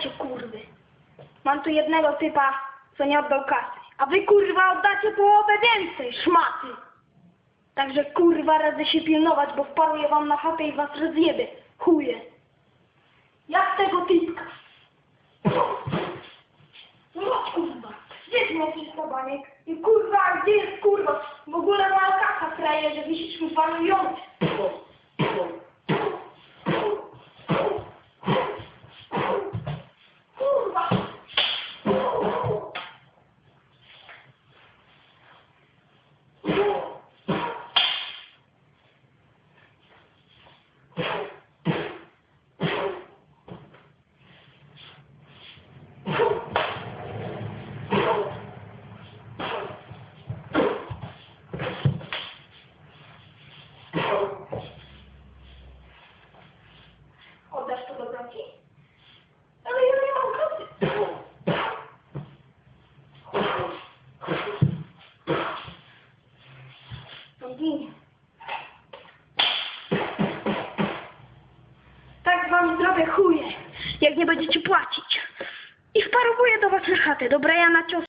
oddacie kurwy. Mam tu jednego typa, co nie oddał kasy. A wy kurwa oddacie połowę więcej, szmaty. Także kurwa radzę się pilnować, bo wparuję wam na chatę i was rozjebie. Chuje. Jak tego typka. No kurwa. Gdzie jest jakiś sobaniek? I kurwa, gdzie jest kurwa? W ogóle ma kasa kraje, że wisisz mi panujący. Oddasz to do braci? Ale ja nie mam kasy. No wam zrobię chuje, jak nie będziecie płacić. I wparowuję do was chatę. Dobra, ja na cios.